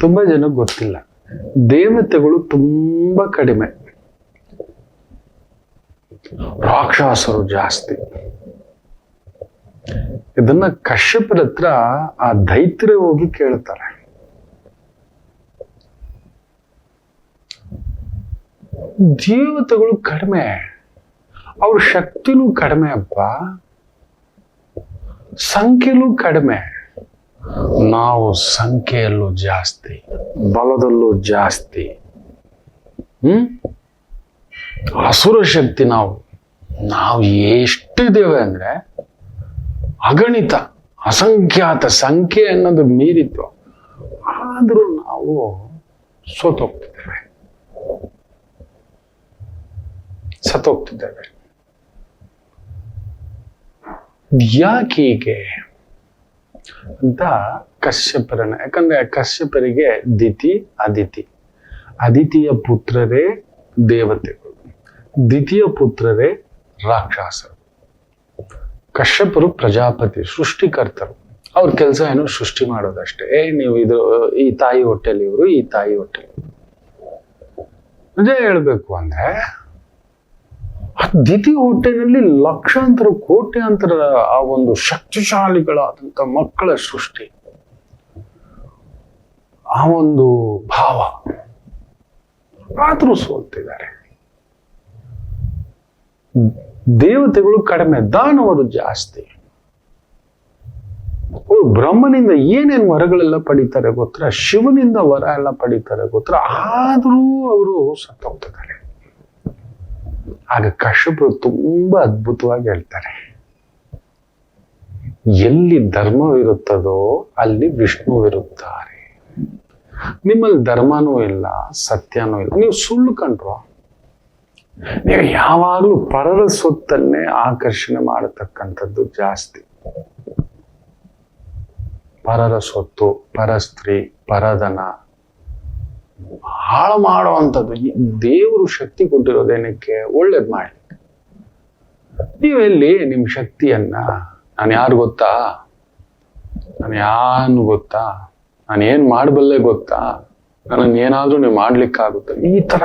ತುಂಬ ಜನ ಗೊತ್ತಿಲ್ಲ. ದೇವತೆಗಳು ತುಂಬ ಕಡಿಮೆ. ರಾಕ್ಷಸರು ಜಾಸ್ತಿ. ಇದನ್ನ ಕಶ್ಯಪರ ಹತ್ರ ಆ ದೈತ್ಯ ಹೋಗಿ ಕೇಳ್ತಾರೆ. ದೇವತೆಗಳು ಕಡಿಮೆ. ಅವ್ರ ಶಕ್ತಿನೂ ಕಡಿಮೆ ಅಪ್ಪ. ಸಂಖ್ಯೆನೂ ಕಡಿಮೆ. ನಾವು ಸಂಖ್ಯೆಯಲ್ಲೂ ಜಾಸ್ತಿ, ಬಲದಲ್ಲೂ ಜಾಸ್ತಿ. ಹ್ಮ್? ಅಸುರ ಶಕ್ತಿ ನಾವು ನಾವು ಎಷ್ಟಿದ್ದೇವೆ ಅಂದ್ರೆ ಅಗಣಿತ, ಅಸಂಖ್ಯಾತ ಸಂಖ್ಯೆ ಅನ್ನೋದು ಮೀರಿತ್ತು. ಆದರೂ ನಾವು ಸೋತೋಗ್ತಿದ್ದೇವೆ ಸತ್ತೋಗ್ತಿದ್ದೇವೆ. ಯಾಕೆ ಹೀಗೆ? ಅಂತ ಕಶ್ಯಪರನ. ಯಾಕಂದ್ರೆ ಕಶ್ಯಪರಿಗೆ ದಿತಿ, ಅದಿತಿ. ಅದಿತಿಯ ಪುತ್ರರೇ ದೇವತೆಗಳು. ದ್ವಿತೀಯ ಪುತ್ರರೇ ರಾಕ್ಷಸರು. ಕಶ್ಯಪರು ಪ್ರಜಾಪತಿ, ಸೃಷ್ಟಿಕರ್ತರು. ಅವ್ರ ಕೆಲಸ ಏನು? ಸೃಷ್ಟಿ ಮಾಡೋದಷ್ಟೇ. ಏ, ನೀವು ಇದು, ಈ ತಾಯಿ ಹೊಟ್ಟೆಲಿ ಇವರು, ಈ ತಾಯಿ ಹೊಟ್ಟೆಲಿ ನಿಜ ಹೇಳ್ಬೇಕು ಅಂದ್ರೆ ದ್ವಿತೀಯ ಹೊಟ್ಟೆನಲ್ಲಿ ಲಕ್ಷಾಂತರ, ಕೋಟ್ಯಾಂತರ ಆ ಒಂದು ಶಕ್ತಿಶಾಲಿಗಳಾದಂಥ ಮಕ್ಕಳ ಸೃಷ್ಟಿ. ಆ ಒಂದು ಭಾವ ಆದರೂ ಸೋಲ್ತಿದ್ದಾರೆ. ದೇವತೆಗಳು ಕಡಿಮೆ, ದಾನವರು ಜಾಸ್ತಿ. ಬ್ರಹ್ಮನಿಂದ ಏನೇನ್ ವರಗಳೆಲ್ಲ ಪಡಿತಾರೆ ಗೊತ್ತರ ಶಿವನಿಂದ ವರ ಎಲ್ಲ ಪಡಿತಾರೆ ಗೊತ್ತರ ಆದರೂ ಅವರು ಸತ್ತೋಗ್ತಿದ್ದಾರೆ. ಆಗ ಕಶ್ಯಪರು ತುಂಬಾ ಅದ್ಭುತವಾಗಿ ಹೇಳ್ತಾರೆ. ಎಲ್ಲಿ ಧರ್ಮವಿರುತ್ತದೋ ಅಲ್ಲಿ ವಿಷ್ಣುವಿರುತ್ತಾರೆ ನಿಮ್ಮಲ್ಲಿ ಧರ್ಮನೂ ಇಲ್ಲ, ಸತ್ಯನೂ ಇಲ್ಲ. ನೀವು ಸುಳ್ಳು ಕಂಡ್ರು. ನೀವು ಯಾವಾಗಲೂ ಪರರ ಸೊತ್ತನ್ನೇ ಆಕರ್ಷಣೆ ಮಾಡತಕ್ಕಂಥದ್ದು ಜಾಸ್ತಿ. ಪರರ ಸೊತ್ತು ಪರಸ್ತ್ರೀ, ಪರಧನ ಹಾಳು ಮಾಡುವಂಥದ್ದು. ದೇವರು ಶಕ್ತಿ ಕೊಟ್ಟಿರೋದೇನಕ್ಕೆ? ಒಳ್ಳೇದು ಮಾಡಿ ನೀವೆಲ್ಲಿ ನಿಮ್ಮ ಶಕ್ತಿಯನ್ನ, ನಾನು ಯಾರು ಗೊತ್ತಾ? ನಾನು ಯಾನು ಗೊತ್ತಾ? ನಾನು ಏನು ಮಾಡಬಲ್ಲೆ ಗೊತ್ತಾ? ನನಗೆ ಏನಾದರೂ ನೀವು ಮಾಡ್ಲಿಕ್ಕಾಗುತ್ತೆ? ಈ ತರ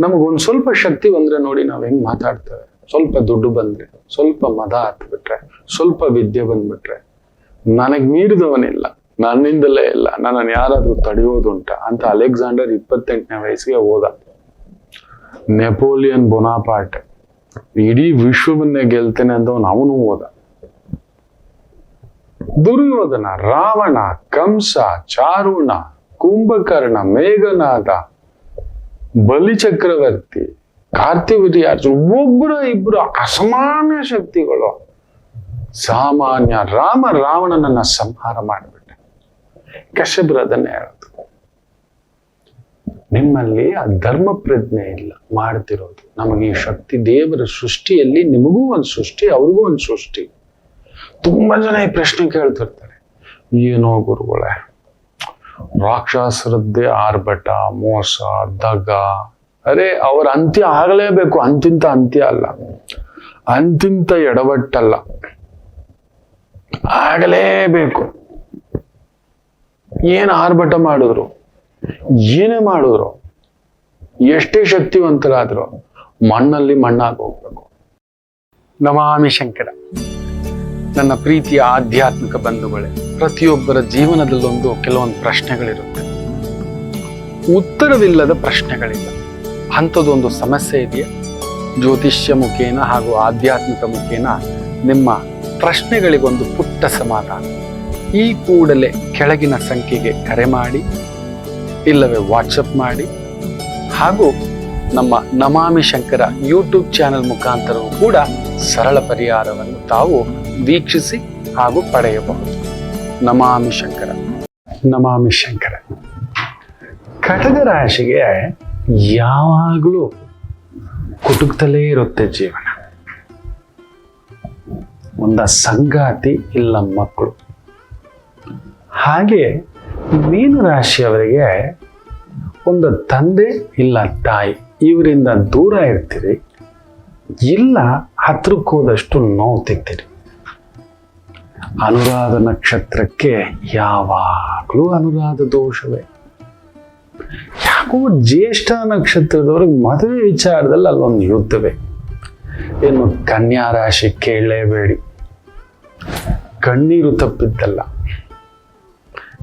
ನಮಗೊಂದು ಸ್ವಲ್ಪ ಶಕ್ತಿ ಬಂದರೆ ನೋಡಿ ನಾವು ಹೆಂಗ್ ಮಾತಾಡ್ತೇವೆ. ಸ್ವಲ್ಪ ದುಡ್ಡು ಬಂದ್ರೆ, ಸ್ವಲ್ಪ ಮದ ಹತ್ಬಿಟ್ರೆ ಸ್ವಲ್ಪ ವಿದ್ಯೆ ಬಂದ್ಬಿಟ್ರೆ, ನನಗೆ ಮೀರಿದವನಿಲ್ಲ ನನ್ನಿಂದಲೇ ಇಲ್ಲ. ನನ್ನನ್ನು ಯಾರಾದ್ರೂ ತಡೆಯೋದುಂಟ ಅಂತ ಅಲೆಕ್ಸಾಂಡರ್ ಇಪ್ಪತ್ತೆಂಟನೇ ವಯಸ್ಸಿಗೆ ಹೋದ. ನೆಪೋಲಿಯನ್ ಬೊನಾಪಾಟ್ ಇಡೀ ವಿಶ್ವವನ್ನೇ ಗೆಲ್ತೇನೆ ಅಂತ ಅವನು ಹೋದ. ದುರ್ಯೋಧನ, ರಾವಣ, ಕಂಸ, ಚಾರುಣ, ಕುಂಭಕರ್ಣ, ಮೇಘನಾದ, ಬಲಿಚಕ್ರವರ್ತಿ ಕಾರ್ತಿವೀರ್ಯಾರ್ಜುನ ಒಬ್ಬರ ಇಬ್ಬರು ಅಸಮಾನ ಶಕ್ತಿಗಳು. ಸಾಮಾನ್ಯ ರಾಮ ರಾವಣನನ್ನ ಸಂಹಾರ ಮಾಡಿಬಿಟ್ಟ ಕಶ್ಯಪರು ಅದನ್ನೇ ಹೇಳೋದು. ನಿಮ್ಮಲ್ಲಿ ಆ ಧರ್ಮ ಪ್ರಜ್ಞೆ ಇಲ್ಲ, ಮಾಡ್ತಿರೋದು. ನಮಗೆ ಈ ಶಕ್ತಿ ದೇವರ ಸೃಷ್ಟಿಯಲ್ಲಿ ನಿಮಗೂ ಒಂದು ಸೃಷ್ಟಿ, ಅವ್ರಿಗೂ ಒಂದು ಸೃಷ್ಟಿ. ತುಂಬಾ ಜನ ಈ ಪ್ರಶ್ನೆ ಕೇಳ್ತಿರ್ತಾರೆ. ಏನೋ ಗುರುಗಳೇ ರಾಕ್ಷಸರದ್ದೇ ಆರ್ಭಟ, ಮೋಸ, ದಗ. ಅರೆ, ಅವರ ಅಂತ್ಯ ಆಗಲೇಬೇಕು. ಅಂತಿಂತ ಅಂತ್ಯ ಅಲ್ಲ. ಅಂತಿಂತ ಎಡವಟ್ಟಲ್ಲ. ಆಗಲೇಬೇಕು. ಏನು ಆರ್ಭಟ ಮಾಡಿದ್ರು? ಏನೇ ಮಾಡಿದ್ರು? ಎಷ್ಟೇ ಶಕ್ತಿವಂತರಾದ್ರು ಮಣ್ಣಲ್ಲಿ ಮಣ್ಣಾಗಿ ಹೋಗ್ಬೇಕು. ನಮಾಮಿ ಶಂಕರ, ನನ್ನ ಪ್ರೀತಿಯ ಆಧ್ಯಾತ್ಮಿಕ ಬಂಧುಗಳೇ, ಪ್ರತಿಯೊಬ್ಬರ ಜೀವನದಲ್ಲೊಂದು ಕೆಲವೊಂದು ಪ್ರಶ್ನೆಗಳಿರುತ್ತೆ. ಉತ್ತರವಿಲ್ಲದ ಪ್ರಶ್ನೆಗಳಿಲ್ಲ. ಅಂಥದ್ದೊಂದು ಸಮಸ್ಯೆ ಇದೆಯಾ? ಜ್ಯೋತಿಷ್ಯ ಮುಖೇನ ಹಾಗೂ ಆಧ್ಯಾತ್ಮಿಕ ಮುಖೇನ ನಿಮ್ಮ ಪ್ರಶ್ನೆಗಳಿಗೊಂದು ಪುಟ್ಟ ಸಮಾಧಾನ. ಈ ಕೂಡಲೇ ಕೆಳಗಿನ ಸಂಖ್ಯೆಗೆ ಕರೆ ಮಾಡಿ, ಇಲ್ಲವೇ ವಾಟ್ಸಪ್ ಮಾಡಿ, ಹಾಗೂ ನಮ್ಮ ನಮಾಮಿ ಶಂಕರ ಯೂಟ್ಯೂಬ್ ಚಾನೆಲ್ ಮುಖಾಂತರವೂ ಕೂಡ ಸರಳ ಪರಿಹಾರವನ್ನು ತಾವು ವೀಕ್ಷಿಸಿ ಹಾಗೂ ಪಡೆಯಬಹುದು. ನಮಾಮಿ ಶಂಕರ ನಮಾಮಿ ಶಂಕರ, ಕಟಕ ರಾಶಿಗೆ ಯಾವಾಗಲೂ ಕುಟುಕ್ತಲೇ ಇರುತ್ತೆ ಜೀವನ. ಒಂದ ಸಂಗಾತಿ ಇಲ್ಲ ಮಕ್ಕಳು. ಹಾಗೆ ಮೀನು ರಾಶಿಯವರಿಗೆ ಒಂದು ತಂದೆ ಇಲ್ಲ ತಾಯಿ ಇವರಿಂದ ದೂರ ಇರ್ತೀರಿ, ಇಲ್ಲ ಹತ್ರಕ್ಕೆ ಹೋದಷ್ಟು ನೋವು ತಿಂತೀರಿ ಅನುರಾಧ ನಕ್ಷತ್ರಕ್ಕೆ ಯಾವಾಗಲೂ ಅನುರಾಧ ದೋಷವೇ. ಯಾಕೋ ಜ್ಯೇಷ್ಠ ನಕ್ಷತ್ರದವ್ರಿಗೆ ಮದುವೆ ವಿಚಾರದಲ್ಲಿ ಅಲ್ಲೊಂದು ಯುದ್ಧವೇ. ಏನು ಕನ್ಯಾ ರಾಶಿ ಕೇಳಲೇಬೇಡಿ. ಕಣ್ಣೀರು ತಪ್ಪಿದ್ದಲ್ಲ.